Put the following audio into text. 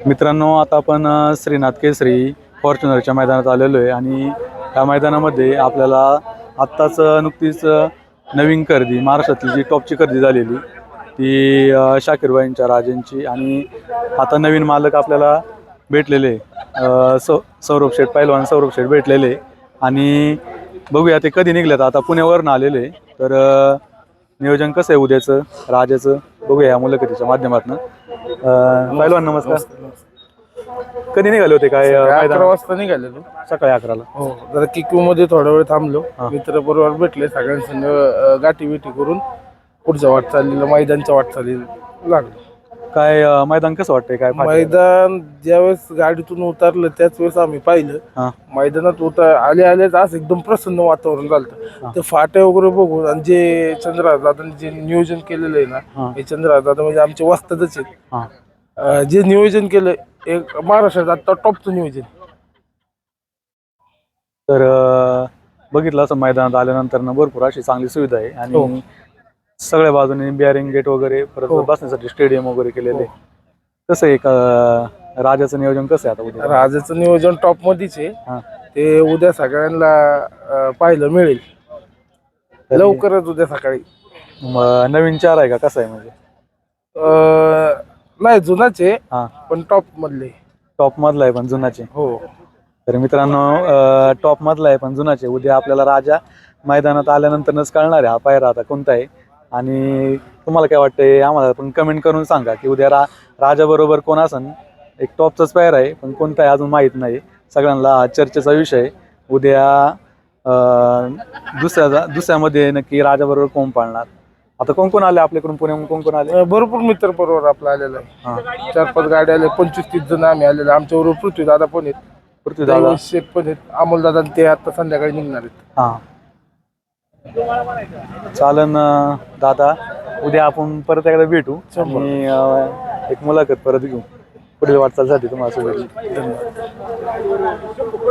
मित्रांनो आता आपण श्रीनाथ केसरी फॉर्च्युनरच्या मैदानात आलेलो आहे आणि या मैदानामध्ये आपल्याला आत्ताच नुकतीच नवीन खरेदी महाराष्ट्रातली जी टॉपची खरेदी झालेली ती शाकीरबाईंच्या राजेंची आणि आता नवीन मालक आपल्याला भेटलेले सौ सौरभ शेठ पहिलवान सौरभ शेठ भेटलेले आणि बघूया ते कधी निघलेत. आता पुण्यावरून आलेले तर नियोजन कसं आहे उद्याचं राजाचं? बघूया या मुलाखतीच्या माध्यमातून. पहिलवान नमस्कार. कधी निघाले होते? काय अकरा मैदान वाजता निघालेलो सकाळी अकराला. हो जरा किकू मध्ये थोडा वेळ थांबलो. मित्र बरोबर भेटले सगळ्यांसंग गाठी बिठी करून पुढच्या वाटचालीला मैदानच्या वाटचालीला लागलो. काय अ, मैदान कसं वाटतंय? काय फाटी? मैदान ज्यावेळेस गाडीतून उतरलं त्याच वेळेस आम्ही पाहिलं. मैदानात उतर आले आलेच आज एकदम प्रसन्न वातावरण झालं ते फाटे वगैरे बघून आणि जे चंद्रहार दादांनी जे नियोजन केलेलं आहे हा. ना हे. चंद्रहार दादा म्हणजे आमचे वस्तातच आहेत. हा. अं, जे नियोजन केलं एक महाराष्ट्रात आता टॉपचं नियोजन. तर अ, बघितलं असं मैदानात आल्यानंतर ना भरपूर अशी चांगली सुविधा आहे. हो. सगळ्या बाजूने बिअरिंग गेट वगैरे परत हो. बसण्यासाठी स्टेडियम वगैरे केलेले. आहे. कसं आहे एक अ, राजाचं नियोजन कसं आहे आता उद्या? राजाचं नियोजन टॉप मध्येच आहे. हा. ते उद्या सगळ्यांना अं, पाहायला मिळेल. लवकरच उद्या सकाळी. म- नवीन चार आहे का? कसं आहे म्हणजे? अं, नाही जुनाच आहे हा. पण टॉप मधले. टॉप मधला आहे पण जुनाचे. हो. तर मित्रांनो टॉप मधला आहे पण जुनाचे. उद्या आपल्याला राजा मैदानात आल्यानंतरच कळणार आहे. हा पायरा आता कोणता आहे? आणि तुम्हाला काय वाटतंय आम्हाला पण कमेंट करून सांगा की उद्या रा राजा बरोबर कोण असन? एक टॉपचाच पायरा आहे पण कोणता आहे अजून माहीत नाही. सगळ्यांना हा चर्चेचा विषय आहे. उद्या दुसऱ्या दुसऱ्यामध्ये नक्की राजा बरोबर कोण पाळणार? आता कोण कोण आले आपल्याकडून? पुण्याहून कोण कोण आले? भरपूर मित्र बरोबर आपला आलेला आहे. हा. चार पाच गाड्या आले पंचवीस तीस जण आम्ही आलेले. आमच्या बरोबर पृथ्वी दादा पण आहेत. पृथ्वीदादा? शेठ पण आहेत. अमोल दादा ते आता संध्याकाळी निघणार आहेत. हा. चालन दादा उद्या आपण परत एकदा भेटू आणि अं, एक मुलाखत परत घेऊ. पुढील वाटचालीसाठी तुम्हाला शुभेच्छा. धन्यवाद